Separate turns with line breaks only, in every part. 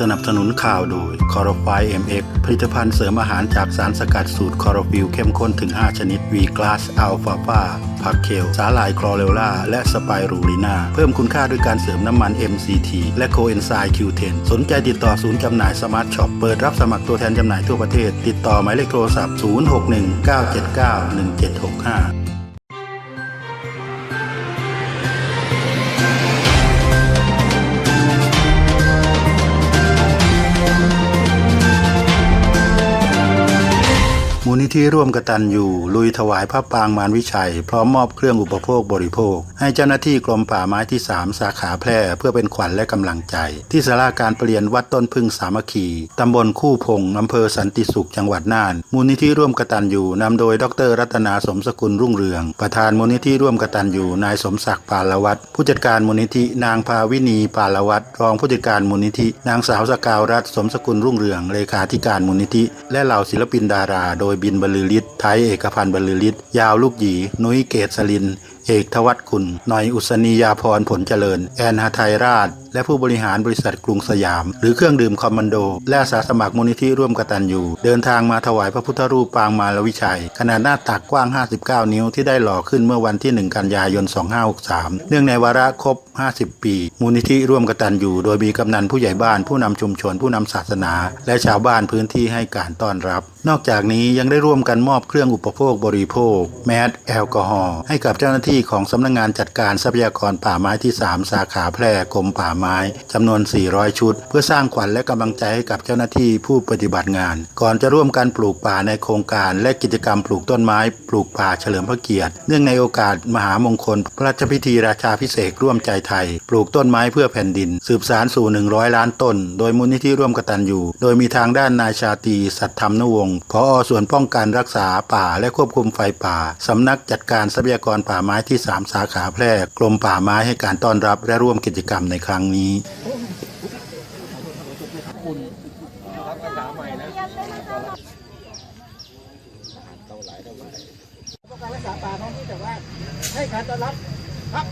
สนับสนุนข่าวโดยคอร์ไฟเอ็มเอ็กผลิตภัณฑ์เสริมอาหารจากสารสกัดสูตรคอร์ฟิลเข้มข้นถึง 5 ชนิด วีกลาสอัลฟาฟาผักเคล สาหร่ายคลอเรลล่า และสไปรูลีนาเพิ่มคุณค่าด้วยการเสริมน้ำมัน MCT และโคเอนไซม์ Q10 สนใจติดต่อศูนย์จำหน่ายสมาร์ทช็อป เปิดรับสมัครตัวแทนจำหน่ายทั่วประเทศ ติดต่อหมายเลขโทรศัพท์ 0619791765 มูลนิธิร่วมกตันยูลุยถวายพระปางมารวิชัย พร้อมมอบเครื่องอุปโภคบริโภค ให้เจ้าหน้าที่กรมป่าไม้ที่ 3 สาขาแพร่เพื่อเป็นขวัญและกำลังใจ ที่สาราการประเรียนวัดต้นพึ่งสามัคคีตำบลคู่พงอำเภอสันติสุขจังหวัดน่าน มูลนิธิร่วมกตันยูนำโดยดร รัตนาสมสกุลรุ่งเรือง ประธานมูลนิธิร่วมกตันยูนายสมศักดิ์ปาลวัตผู้จัดการมูลนิธินางภาวินีปาลวัตรรองผู้จัดการมูลนิธิ นางสาวสกาวรัตน์สมสกุลรุ่งเรืองเลขาธิการมูลนิธิ และเหล่าศิลปินดารา โดยบินบรรลือฤทธิ์ไทยเอกพันธ์บรรลือฤทธิ์ยาวลูกหยีนุ้ยเกตสลิน เอกทวัตคุณหน่อยอุศนียาพรผลเจริญ แอนฮาไทยราช และผู้บริหารบริษัทกรุงสยาม หรือเครื่องดื่มคอมมานโด และอาสาสมัครมูลนิธิร่วมกตันยูเดินทางมาถวายพระพุทธรูปปางมาลวิชัย ขนาดหน้าตักกว้าง 59 นิ้วที่ได้หล่อขึ้นเมื่อวันที่ 1 กันยายน 2563 เนื่องในวาระครบ 50 ปี มูลนิธิร่วมกตันยูโดยมีกำนันผู้ใหญ่บ้านผู้นำชุมชนผู้นำศาสนา และชาวบ้านพื้นที่ให้การต้อนรับ นอกจากนี้ยังได้ร่วมกันมอบเครื่องอุปโภคบริโภค แมสแอลกอฮอล์ให้กับเจ้าหน้าที่ที่ของสำนักงานจัดการทรัพยากรป่าไม้ที่ 3 สาขาแพร่กรมป่าไม้จำนวน 400 ชุด เพื่อสร้างขวัญและกำลังใจให้กับเจ้าหน้าที่ผู้ปฏิบัติงาน ก่อนจะร่วมกันปลูกป่าในโครงการและกิจกรรมปลูกต้นไม้ ปลูกป่าเฉลิมพระเกียรติ เนื่องในโอกาสมหามงคล พระราชพิธีราชาพิเศษกร่วมใจไทย ปลูกต้นไม้เพื่อแผ่นดิน สืบสารสู่ 100 ล้านต้น โดยมูลนิธิร่วมกตันยูโดยมีทางด้านนายชาตีสัตธรรมนวงศ์ผอส่วนป้องกันรักษาป่าและควบคุมไฟป่าสำนักจัดการทรัพยากรป่าไม้ที่ 3 สาขาแพร่กรมป่าไม้ให้การต้อนรับและร่วมกิจกรรมในครั้งนี้
ต้องการรักษาป่าท้องที่แต่ว่าให้การต้อนรับครับ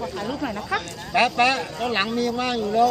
ขอถ่ายรูปหน่อยนะคะ
แป๊ะแป๊ะต้นหลังมีว่างอยู่เร็ว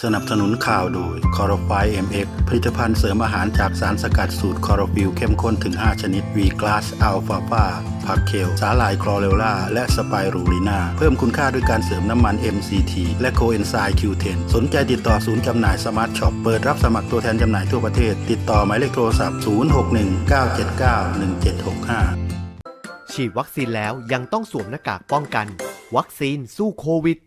สนับสนุนข่าวโดย c o r f i MX ผลิตภัณฑ์เสริมอาหารจากสารสกัดสูตรคอร์ฟิลเข้มข้นถึง 5 ชนิดวีกลาสอัลฟาฟาผักเคล สาหร่ายคลอเรลล่า และสไปรูลีนาเพิ่มคุณค่าด้วยการเสริมน้ำมัน MCT และโคเอนไซม์ Q10 สนใจติดต่อศูนย์จำหน่ายสมาร์ทช็อป เปิดรับสมัครตัวแทนจำหน่ายทั่วประเทศ ติดต่อหมายเลขโทรศัพท์ 0619791765
ฉีดวัคซีนแล้วยังต้องสวมหน้ากากป้องกัน วัคซีนสู้โควิด